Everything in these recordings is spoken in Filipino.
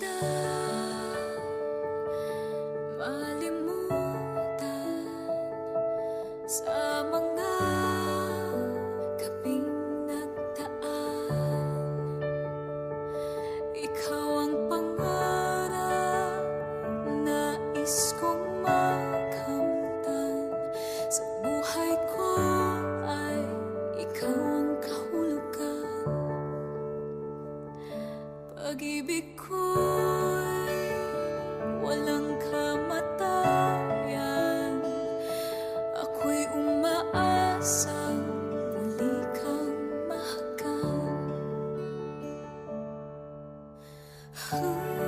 的 pag-ibig ko'y walang kamatayan Ako'y umaasa muli kang mahakan huh.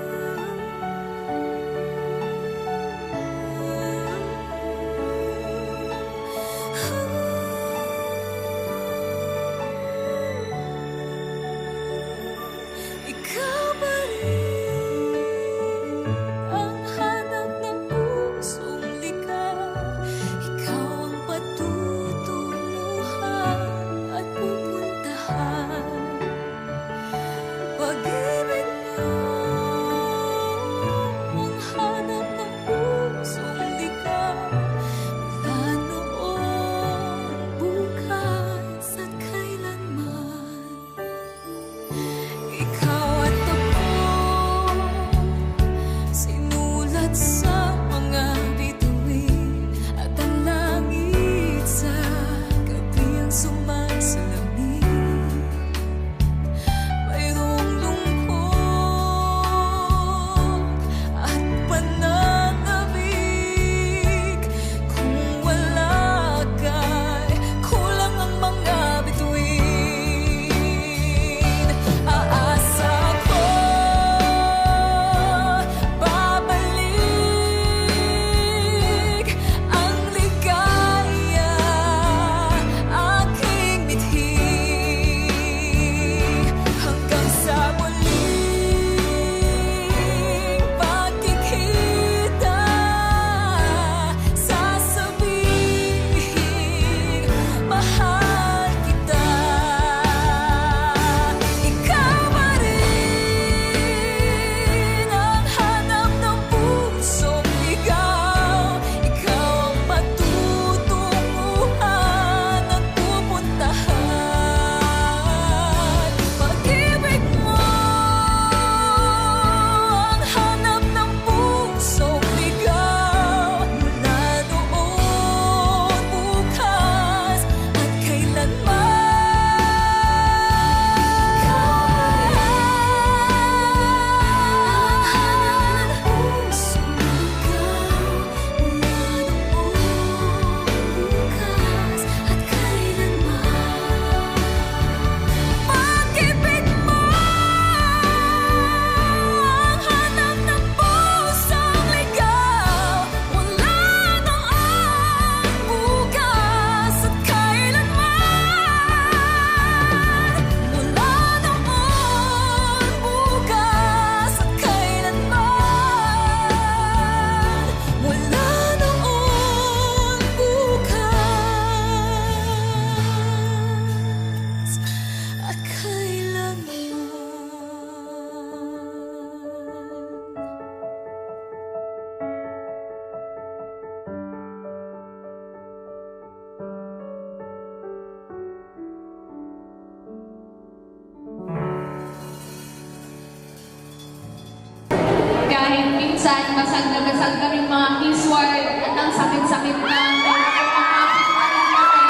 basag na basag kaming mga kinsward at ang sakit-sakit na. Pero kung makapit na rin kami,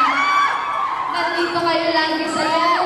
nandito kayo lagi sa iyo.